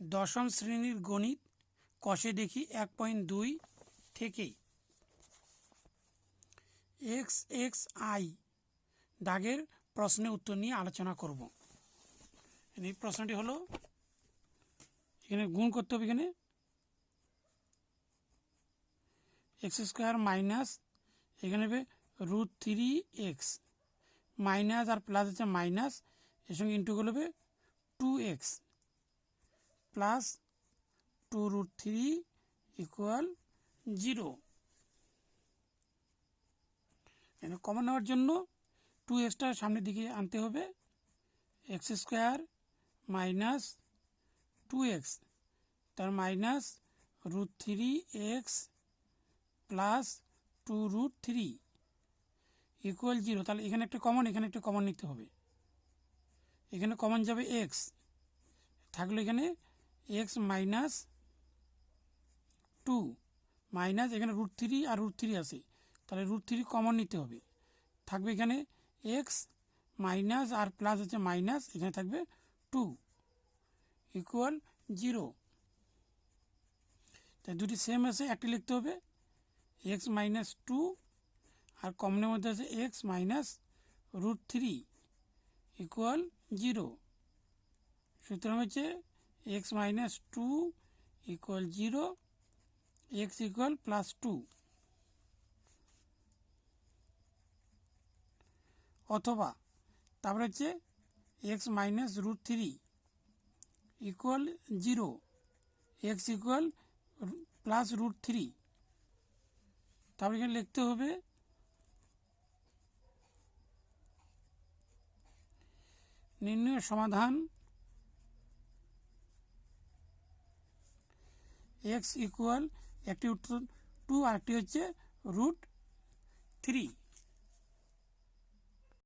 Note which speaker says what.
Speaker 1: দশম শ্রেণির গণিত কষে দেখি এক পয়েন্ট দুই থেকে এক্স এক্স আই দাগের প্রশ্নের উত্তর নিয়ে আলোচনা করব। এই প্রশ্নটি হলো, এখানে গুণ করতে হবে এখানে। এক্স স্কোয়ার মাইনাস, এখানে হবে রুট থ্রি এক্স, মাইনাস আর প্লাস হচ্ছে মাইনাস, এর সঙ্গে ইন্টু করলে হবে two x. Plus two root three equal zero এখানে কমন নেওয়ার জন্য টু এক্সটা সামনের দিকে আনতে হবে x square minus two x তার minus root three x plus two root three equal zero তাহলে এখানে একটা কমন এখানে একটা কমন নিতে হবে। এখানে কমন যাবে এক্স থাকল এখানে এক্স মাইনাস টু মাইনাস এখানে রুট থ্রি আর রুট থ্রি আছে। তাহলে রুট থ্রি কমন নিতে হবে। থাকবে এখানে এক্স মাইনাস আর প্লাস হচ্ছে মাইনাস এখানে থাকবে টু ইকুয়াল জিরো তাই দুটি সেম আছে, একটা লিখতে হবে। এক্স মাইনাস টু আর কমনের মধ্যে আছে x minus root three equal zero সুতরাং হচ্ছে x minus two equal zero x equal plus two অথবা তারপরে হচ্ছে x minus root three equal zero x equal plus root three তারপরে এখানে লিখতে হবে, নির্ণয় সমাধান এক্স ইকুয়াল একটি উত্তর টু আরেকটি হচ্ছে রুট থ্রি।